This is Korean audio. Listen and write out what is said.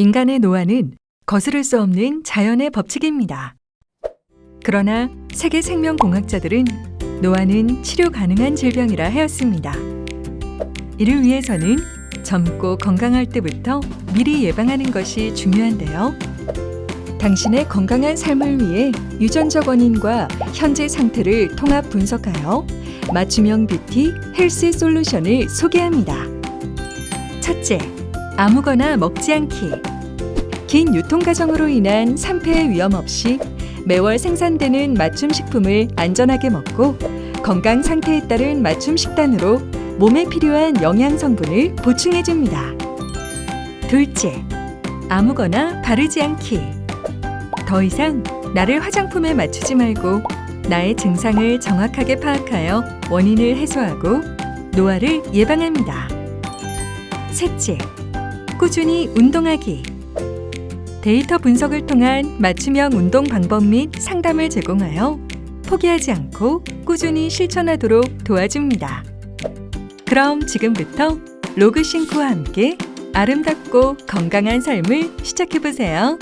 인간의 노화는 거스를 수 없는 자연의 법칙입니다. 그러나 세계 생명공학자들은 노화는 치료 가능한 질병이라 하였습니다. 이를 위해서는 젊고 건강할 때부터 미리 예방하는 것이 중요한데요. 당신의 건강한 삶을 위해 유전적 원인과 현재 상태를 통합 분석하여 맞춤형 뷰티 헬스 솔루션을 소개합니다. 첫째, 아무거나 먹지 않기. 긴 유통 과정으로 인한 산패의 위험 없이 매월 생산되는 맞춤 식품을 안전하게 먹고 건강 상태에 따른 맞춤 식단으로 몸에 필요한 영양 성분을 보충해 줍니다. 둘째, 아무거나 바르지 않기. 더 이상 나를 화장품에 맞추지 말고 나의 증상을 정확하게 파악하여 원인을 해소하고 노화를 예방합니다. 셋째, 꾸준히 운동하기. 데이터 분석을 통한 맞춤형 운동 방법 및 상담을 제공하여 포기하지 않고 꾸준히 실천하도록 도와줍니다. 그럼 지금부터 로그싱크와 함께 아름답고 건강한 삶을 시작해보세요.